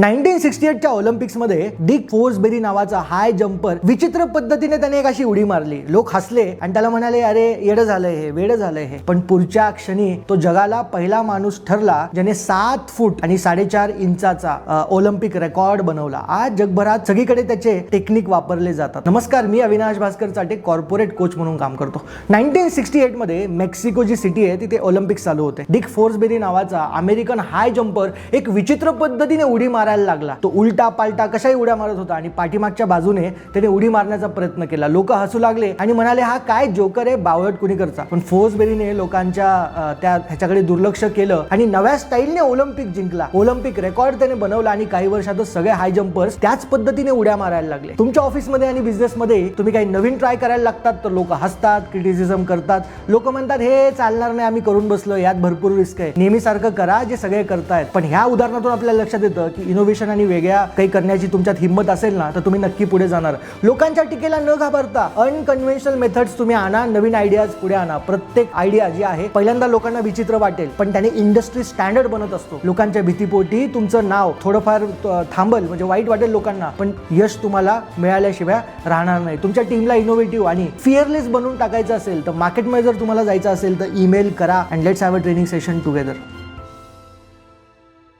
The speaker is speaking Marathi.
नाईन्टीन सिक्स्टी एटच्या ऑलिम्पिक्समध्ये डिक फोर्सबेरी नावाचा हाय जम्पर विचित्र पद्धतीने त्याने एक अशी उडी मारली. लोक हसले आणि त्याला म्हणाले अरे येडं झालंय हे वेड झालंय हे. पण पुढच्या क्षणी तो जगाला पहिला माणूस ठरला ज्याने सात फूट आणि साडेचार इंचाचा ऑलिम्पिक रेकॉर्ड बनवला. आज जगभरात सगळीकडे त्याचे टेक्निक वापरले जातात. नमस्कार मी अविनाश भास्कर चाटे कॉर्पोरेट कोच म्हणून काम करतो. नाईन्टीन सिक्स्टी एटमध्ये मेक्सिको जी सिटी आहे तिथे ऑलिम्पिक्स चालू होते. डिक फोर्सबेरी नावाचा अमेरिकन हाय जम्पर एक विचित्र पद्धतीने उडी मार मारायला लागला. तो उलटा पालटा कशाही उड्या मारत होता आणि पाठीमागच्या बाजूने त्याने उडी मारण्याचा प्रयत्न केला. लोक हसू लागले आणि म्हणाले हा काय जोकर आहे बावळट कुणी करता पण फोर्सबेरीने लोकांच्या त्या ह्याच्याकडे दुर्लक्ष केलं आणि नव्या स्टाईलने ऑलिम्पिक जिंकला. ऑलिम्पिक रेकॉर्ड त्याने बनवला आणि काही वर्षातच सगळे हाय जम्पर्स त्याच पद्धतीने उड्या मारायला लागले. तुमच्या ऑफिसमध्ये आणि बिझनेसमध्ये तुम्ही काही नवीन ट्राय करायला लागतात तर लोक हसतात क्रिटिसिझम करतात. लोक म्हणतात हे चालणार नाही आम्ही करून बसलो यात भरपूर रिस्क आहे. नेहमीसारखं करा जे सगळे करतायत. पण ह्या उदाहरणातून आपल्याला लक्षात येतं की इनोव्हेशन आणि वेगळ्या काही करण्याची तुमच्यात हिंमत असेल ना तर तुम्ही नक्की पुढे जाणार. लोकांच्या टीकेला न घाबरता अनकन्व्हेन्शनल मेथड्स तुम्ही आणा नवीन आयडियाज पुढे आणा. प्रत्येक आयडिया जी आहे पहिल्यांदा लोकांना विचित्र वाटेल पण त्याने इंडस्ट्री स्टँडर्ड बनत असतो. लोकांच्या भीतीपोटी तुमचं नाव थोडंफार थांबल म्हणजे वाईट वाटेल लोकांना पण यश तुम्हाला मिळाल्याशिवाय राहणार नाही. तुमच्या टीमला इनोव्हेटिव्ह आणि फिअरलेस बनवून टाकायचं असेल तर मार्केटमध्ये जर तुम्हाला जायचं असेल तर ईमेल करा and let's have a training session together